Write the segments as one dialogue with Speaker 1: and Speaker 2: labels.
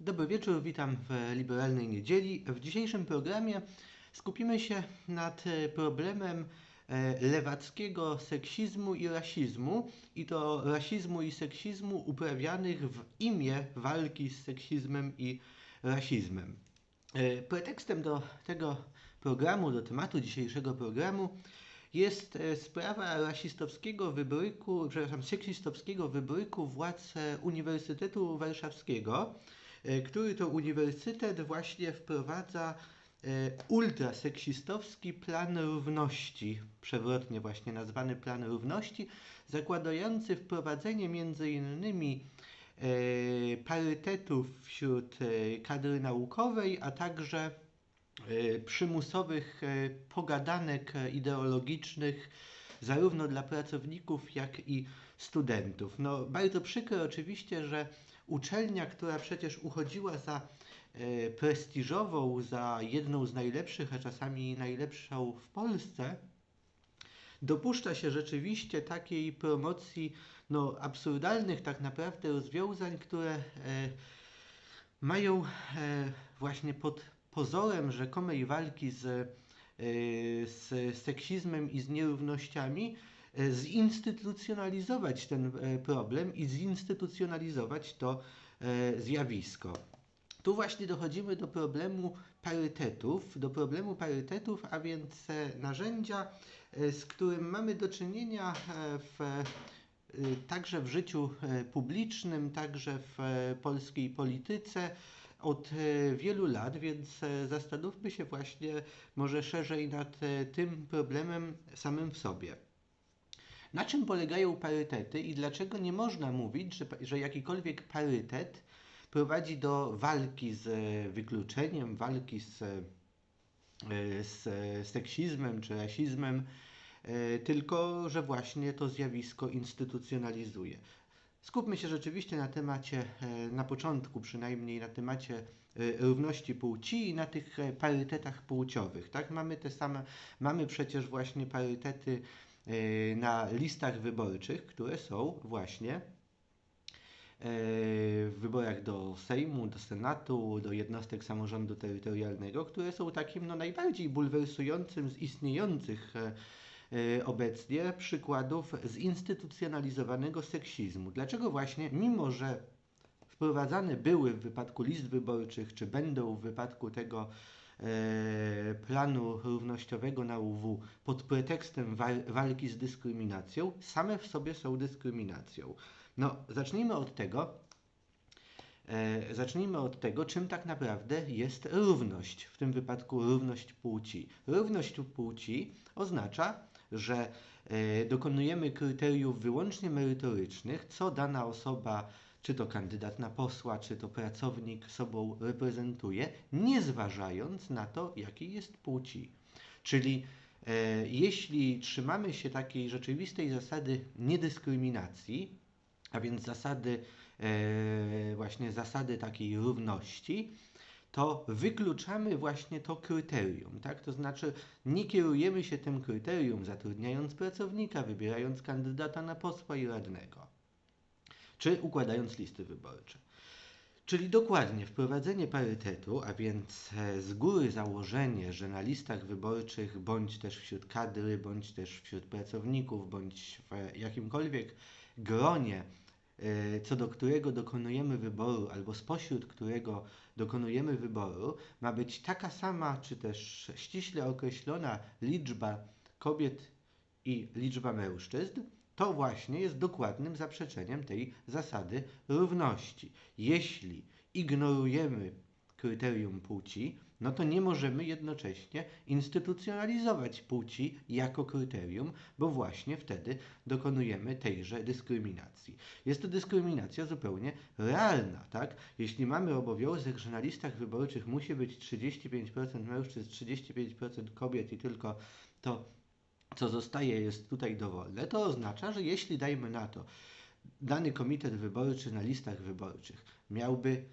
Speaker 1: Dobry wieczór, witam w Liberalnej Niedzieli. W dzisiejszym programie skupimy się nad e, problemem e, lewackiego seksizmu i rasizmu i to rasizmu i seksizmu uprawianych w imię walki z seksizmem i rasizmem. E, pretekstem do tego programu, do tematu dzisiejszego programu jest sprawa rasistowskiego wybryku, przepraszam, seksistowskiego wybryku władz Uniwersytetu Warszawskiego, E, który to uniwersytet właśnie wprowadza e, ultraseksistowski plan równości, przewrotnie właśnie nazwany plan równości, zakładający wprowadzenie między innymi e, parytetów wśród kadry naukowej, a także przymusowych pogadanek ideologicznych zarówno dla pracowników, jak i studentów. No, bardzo przykro oczywiście, że uczelnia, która przecież uchodziła za e, prestiżową, za jedną z najlepszych, a czasami najlepszą w Polsce, dopuszcza się rzeczywiście takiej promocji no, absurdalnych tak naprawdę rozwiązań, które e, mają e, właśnie pod pozorem rzekomej walki z, z seksizmem i z nierównościami zinstytucjonalizować ten e, problem i zinstytucjonalizować to e, zjawisko. Tu właśnie dochodzimy do problemu parytetów, do problemu parytetów, a więc narzędzia, z którym mamy do czynienia w, także w życiu publicznym, także w polskiej polityce od wielu lat, więc zastanówmy się właśnie może szerzej nad tym problemem samym w sobie. Na czym polegają parytety i dlaczego nie można mówić, że, że jakikolwiek parytet prowadzi do walki z wykluczeniem, walki z, e, z seksizmem czy rasizmem, e, tylko że właśnie to zjawisko instytucjonalizuje. Skupmy się rzeczywiście na temacie, e, na początku przynajmniej, na temacie równości płci i na tych parytetach płciowych. Tak? Mamy te same, mamy przecież właśnie parytety E, na listach wyborczych, które są właśnie e, w wyborach do Sejmu, do Senatu, do jednostek samorządu terytorialnego, które są takim no, najbardziej bulwersującym z istniejących e, obecnie przykładów zinstytucjonalizowanego seksizmu. Dlaczego właśnie, mimo że wprowadzane były w wypadku list wyborczych, czy będą w wypadku tego E, planu równościowego na UW pod pretekstem walki z dyskryminacją, same w sobie są dyskryminacją. No, zacznijmy od tego, e, zacznijmy od tego, czym tak naprawdę jest równość, w tym wypadku równość płci. Równość płci oznacza, że e, dokonujemy kryteriów wyłącznie merytorycznych, co dana osoba czy to kandydat na posła, czy to pracownik sobą reprezentuje, nie zważając na to, jakiej jest płci. Czyli e, jeśli trzymamy się takiej rzeczywistej zasady niedyskryminacji, a więc zasady, e, właśnie zasady takiej równości, to wykluczamy właśnie to kryterium, tak? To znaczy nie kierujemy się tym kryterium, zatrudniając pracownika, wybierając kandydata na posła i radnego czy układając listy wyborcze. Czyli dokładnie wprowadzenie parytetu, a więc e, z góry założenie, że na listach wyborczych, bądź też wśród kadry, bądź też wśród pracowników, bądź w jakimkolwiek gronie, e, co do którego dokonujemy wyboru, albo spośród którego dokonujemy wyboru, ma być taka sama, czy też ściśle określona liczba kobiet i liczba mężczyzn, to właśnie jest dokładnym zaprzeczeniem tej zasady równości. Jeśli ignorujemy kryterium płci, no to nie możemy jednocześnie instytucjonalizować płci jako kryterium, bo właśnie wtedy dokonujemy tejże dyskryminacji. Jest to dyskryminacja zupełnie realna, tak? Jeśli mamy obowiązek, że na listach wyborczych musi być 35% mężczyzn, 35% kobiet i tylko to co zostaje jest tutaj dowolne, to oznacza, że jeśli dajmy na to, dany komitet wyborczy na listach wyborczych miałby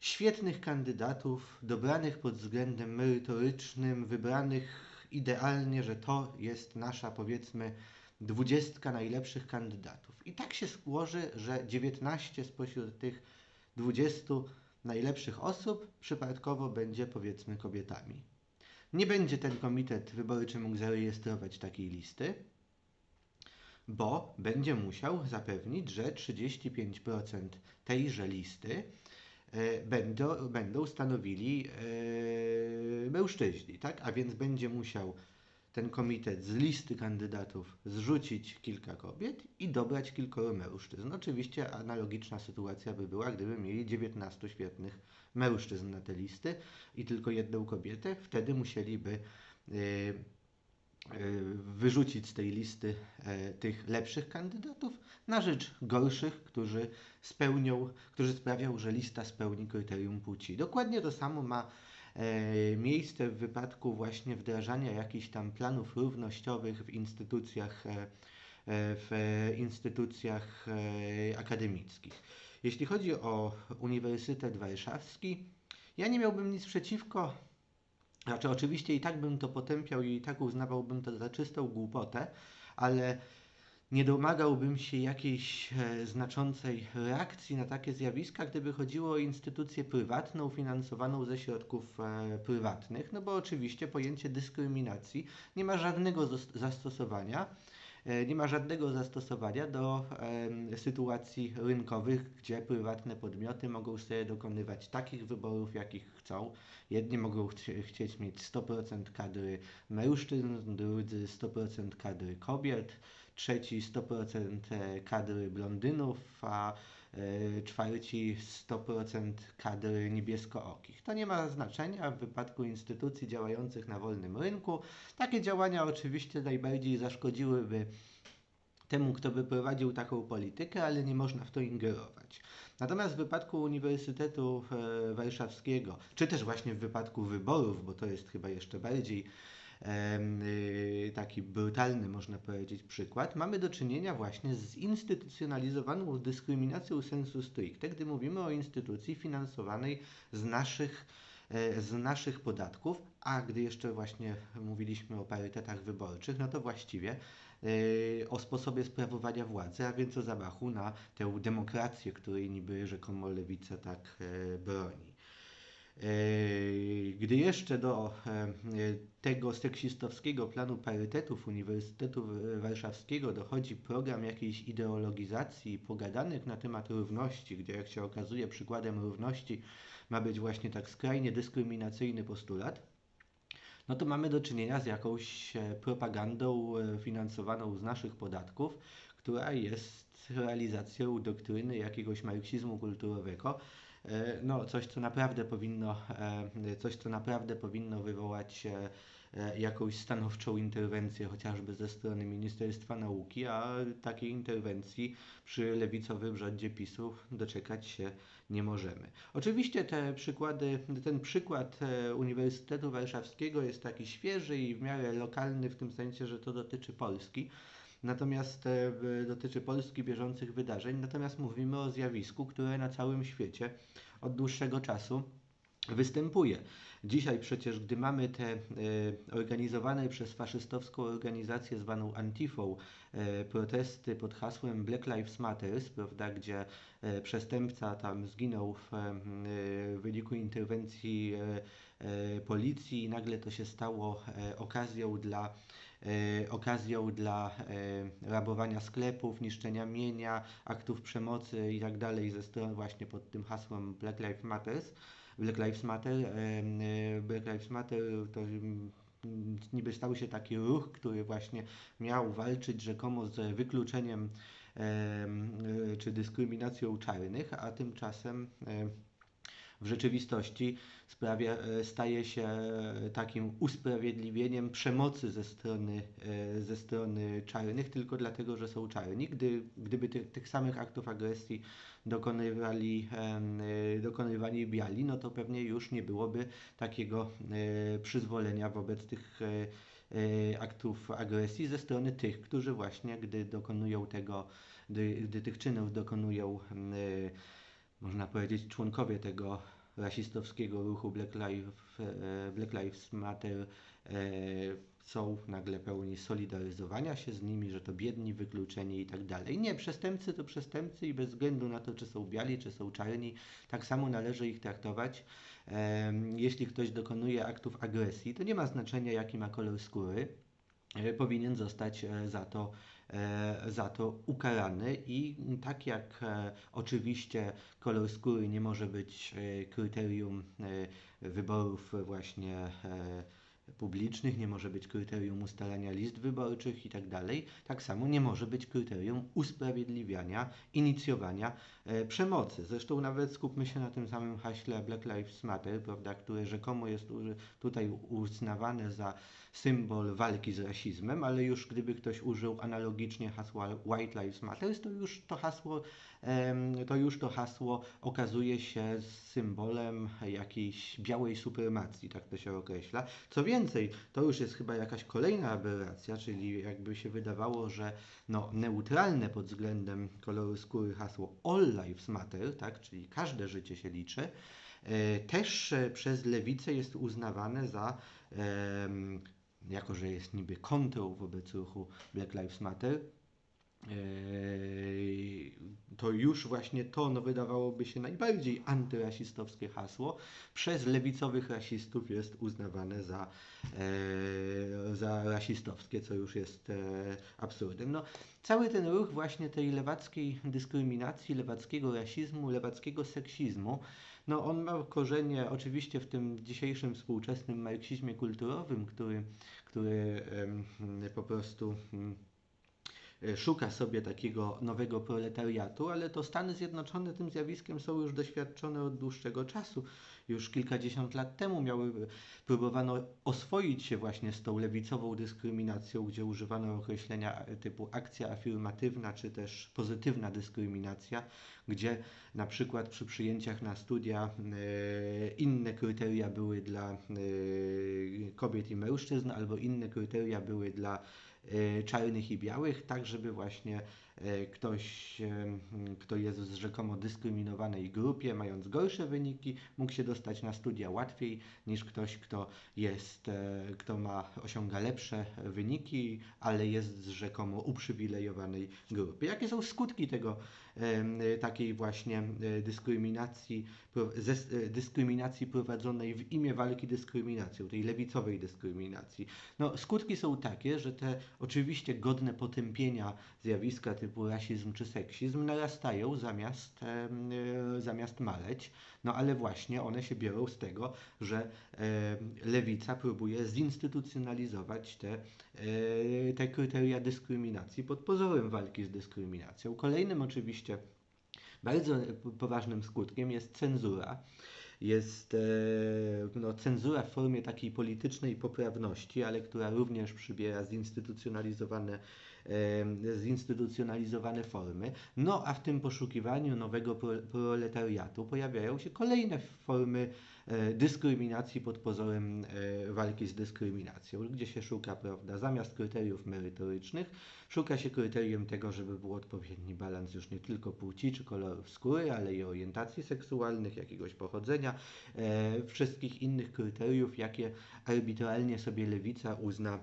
Speaker 1: świetnych kandydatów, dobranych pod względem merytorycznym, wybranych idealnie, że to jest nasza powiedzmy dwudziestka najlepszych kandydatów. I tak się skłoży, że 19 spośród tych 20 najlepszych osób przypadkowo będzie powiedzmy kobietami. Nie będzie ten komitet wyborczy mógł zarejestrować takiej listy, bo będzie musiał zapewnić, że 35% tejże listy e, będą, będą stanowili e, mężczyźni, tak? A więc będzie musiał ten komitet z listy kandydatów zrzucić kilka kobiet i dobrać kilkoro mężczyzn. Oczywiście analogiczna sytuacja by była, gdyby mieli 19 świetnych mężczyzn na te listy i tylko jedną kobietę, wtedy musieliby e, wyrzucić z tej listy tych lepszych kandydatów na rzecz gorszych, którzy spełnią, którzy sprawią, że lista spełni kryterium płci. Dokładnie to samo ma E, miejsce w wypadku właśnie wdrażania jakichś tam planów równościowych w instytucjach, e, e, w instytucjach akademickich. Jeśli chodzi o Uniwersytet Warszawski, ja nie miałbym nic przeciwko, znaczy oczywiście i tak bym to potępiał i tak uznawałbym to za czystą głupotę, ale nie domagałbym się jakiejś e, znaczącej reakcji na takie zjawiska, gdyby chodziło o instytucję prywatną, finansowaną ze środków e, prywatnych, no bo oczywiście pojęcie dyskryminacji nie ma żadnego zastosowania. E, nie ma żadnego zastosowania do sytuacji rynkowych, gdzie prywatne podmioty mogą sobie dokonywać takich wyborów, jakich chcą. Jedni mogą ch chcieć mieć 100% kadry mężczyzn, drudzy 100% kadry kobiet trzeci 100% e, kadry blondynów, a e, czwarci 100% kadry niebieskookich. To nie ma znaczenia w wypadku instytucji działających na wolnym rynku. Takie działania oczywiście najbardziej zaszkodziłyby temu, kto by prowadził taką politykę, ale nie można w to ingerować. Natomiast w wypadku Uniwersytetu e, Warszawskiego, czy też właśnie w wypadku wyborów, bo to jest chyba jeszcze bardziej taki brutalny, można powiedzieć, przykład, mamy do czynienia właśnie z instytucjonalizowaną dyskryminacją sensu stricte, gdy mówimy o instytucji finansowanej z naszych e, z naszych podatków, a gdy jeszcze właśnie mówiliśmy o parytetach wyborczych, no to właściwie e, o sposobie sprawowania władzy, a więc o zamachu na tę demokrację, której niby rzekomo lewica tak e, broni. E, gdy jeszcze do e, tego seksistowskiego planu parytetów Uniwersytetu Warszawskiego dochodzi program jakiejś ideologizacji pogadanych na temat równości, gdzie jak się okazuje przykładem równości ma być właśnie tak skrajnie dyskryminacyjny postulat, no to mamy do czynienia z jakąś e, propagandą finansowaną z naszych podatków, która jest realizacją doktryny jakiegoś marksizmu kulturowego, no, coś, co naprawdę powinno, e, coś, co naprawdę powinno wywołać e, jakąś stanowczą interwencję chociażby ze strony Ministerstwa Nauki, a takiej interwencji przy lewicowym rządzie PiSu doczekać się nie możemy. Oczywiście te przykłady, ten przykład Uniwersytetu Warszawskiego jest taki świeży i w miarę lokalny w tym sensie, że to dotyczy Polski. Natomiast e, dotyczy Polski bieżących wydarzeń, natomiast mówimy o zjawisku, które na całym świecie od dłuższego czasu występuje. Dzisiaj przecież, gdy mamy te e, organizowane przez faszystowską organizację zwaną Antifą e, protesty pod hasłem Black Lives Matter, prawda, gdzie przestępca tam zginął w, wyniku interwencji policji i nagle to się stało okazją dla okazją dla e, rabowania sklepów, niszczenia mienia, aktów przemocy itd. Tak ze strony właśnie pod tym hasłem Black Lives Matter. Black Lives Matter, e, Black Lives Matter to mm, niby stał się taki ruch, który właśnie miał walczyć rzekomo z wykluczeniem czy dyskryminacją czarnych, a tymczasem w rzeczywistości sprawia, e, staje się takim usprawiedliwieniem przemocy ze strony, e, ze strony czarnych tylko dlatego, że są czarni. Gdy, gdyby ty, tych samych aktów agresji dokonywali, e, dokonywali biali, no to pewnie już nie byłoby takiego przyzwolenia wobec tych aktów agresji ze strony tych, którzy właśnie, gdy dokonują tego, gdy, gdy tych czynów dokonują można powiedzieć, członkowie tego rasistowskiego ruchu Black, Lives, Black Lives Matter są nagle pełni solidaryzowania się z nimi, że to biedni, wykluczeni i tak dalej. Nie, przestępcy to przestępcy i bez względu na to, czy są biali, czy są czarni, tak samo należy ich traktować. Jeśli ktoś dokonuje aktów agresji, to nie ma znaczenia, jaki ma kolor skóry, e, powinien zostać e, za to e, za to ukarany i tak jak oczywiście kolor skóry nie może być kryterium wyborów właśnie publicznych, nie może być kryterium ustalania list wyborczych i tak. Tak samo nie może być kryterium usprawiedliwiania, inicjowania e, przemocy. Zresztą nawet skupmy się na tym samym haśle Black Lives Matter, prawda, które rzekomo jest tutaj uznawane za symbol walki z rasizmem, ale już gdyby ktoś użył analogicznie hasła White Lives Matter, to już to hasło to już to hasło okazuje się symbolem jakiejś białej supremacji, tak to się określa. Co więcej, to już jest chyba jakaś kolejna aberracja, czyli jakby się wydawało, że no, neutralne pod względem koloru skóry hasło All Lives Matter, tak, czyli każde życie się liczy, e, też przez lewicę jest uznawane za jako że jest niby kontrą wobec ruchu Black Lives Matter, Eee, to już właśnie to no, wydawałoby się najbardziej antyrasistowskie hasło przez lewicowych rasistów jest uznawane za, e, za rasistowskie, co już jest e, absurdem. No, cały ten ruch właśnie tej lewackiej dyskryminacji, lewackiego rasizmu, lewackiego seksizmu, no on ma korzenie oczywiście w tym dzisiejszym współczesnym marksizmie kulturowym, który, który po prostu mm, szuka sobie takiego nowego proletariatu, ale to Stany Zjednoczone tym zjawiskiem są już doświadczone od dłuższego czasu. Już kilkadziesiąt lat temu miały, próbowano oswoić się właśnie z tą lewicową dyskryminacją, gdzie używano określenia typu akcja afirmatywna, czy też pozytywna dyskryminacja, gdzie na przykład przy przyjęciach na studia e, inne kryteria były dla e, kobiet i mężczyzn, albo inne kryteria były dla E, czarnych i białych, tak żeby właśnie ktoś, kto jest w rzekomo dyskryminowanej grupie, mając gorsze wyniki, mógł się na studia łatwiej niż ktoś, kto jest, kto ma, osiąga lepsze wyniki, ale jest z rzekomo uprzywilejowanej grupy. Jakie są skutki tego, takiej właśnie dyskryminacji, dyskryminacji prowadzonej w imię walki dyskryminacją, tej lewicowej dyskryminacji? No, skutki są takie, że te oczywiście godne potępienia zjawiska typu rasizm czy seksizm narastają zamiast, e, zamiast maleć, no ale właśnie one się biorą z tego, że e, lewica próbuje zinstytucjonalizować te, e, te kryteria dyskryminacji pod pozorem walki z dyskryminacją. Kolejnym oczywiście bardzo poważnym skutkiem jest cenzura jest no, cenzura w formie takiej politycznej poprawności, ale która również przybiera zinstytucjonalizowane, zinstytucjonalizowane formy. No a w tym poszukiwaniu nowego proletariatu pojawiają się kolejne formy E, dyskryminacji pod pozorem e, walki z dyskryminacją, gdzie się szuka, prawda, zamiast kryteriów merytorycznych, szuka się kryterium tego, żeby był odpowiedni balans już nie tylko płci czy kolorów skóry, ale i orientacji seksualnych, jakiegoś pochodzenia, e, wszystkich innych kryteriów, jakie arbitralnie sobie lewica uzna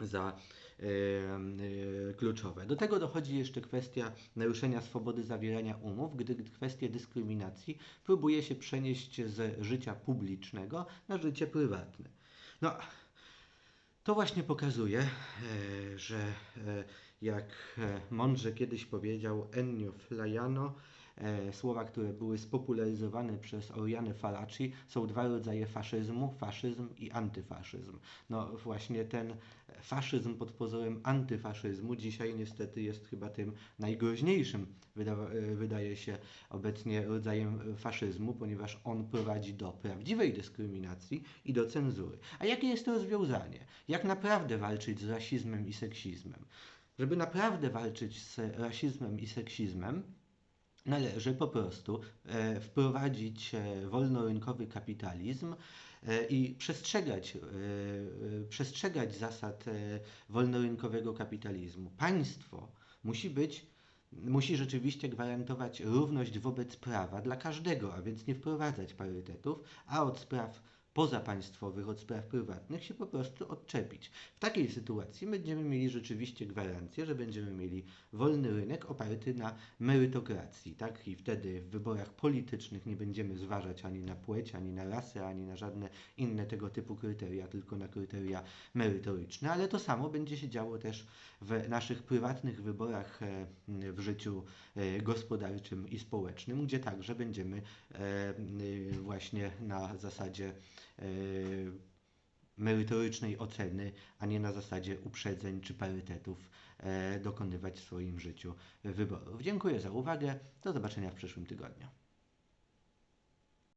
Speaker 1: za E, kluczowe. Do tego dochodzi jeszcze kwestia naruszenia swobody zawierania umów, gdy kwestię dyskryminacji próbuje się przenieść z życia publicznego na życie prywatne. No, to właśnie pokazuje, e, że e, jak mądrze kiedyś powiedział Ennio Flaiano, słowa, które były spopularyzowane przez Oriane Falaci, są dwa rodzaje faszyzmu, faszyzm i antyfaszyzm. No właśnie ten faszyzm pod pozorem antyfaszyzmu dzisiaj niestety jest chyba tym najgroźniejszym, wydaje się obecnie rodzajem faszyzmu, ponieważ on prowadzi do prawdziwej dyskryminacji i do cenzury. A jakie jest to rozwiązanie? Jak naprawdę walczyć z rasizmem i seksizmem? Żeby naprawdę walczyć z rasizmem i seksizmem, należy po prostu e, wprowadzić e, wolnorynkowy kapitalizm e, i przestrzegać, przestrzegać zasad wolnorynkowego kapitalizmu. Państwo musi być musi rzeczywiście gwarantować równość wobec prawa dla każdego, a więc nie wprowadzać parytetów, a od spraw pozapaństwowych, od spraw prywatnych się po prostu odczepić. W takiej sytuacji będziemy mieli rzeczywiście gwarancję, że będziemy mieli wolny rynek oparty na merytokracji, tak? I wtedy w wyborach politycznych nie będziemy zważać ani na płeć, ani na rasę, ani na żadne inne tego typu kryteria, tylko na kryteria merytoryczne, ale to samo będzie się działo też w naszych prywatnych wyborach e, w życiu e, gospodarczym i społecznym, gdzie także będziemy e, właśnie na zasadzie merytorycznej oceny, a nie na zasadzie uprzedzeń czy parytetów dokonywać w swoim życiu wyborów. Dziękuję za uwagę. Do zobaczenia w przyszłym tygodniu.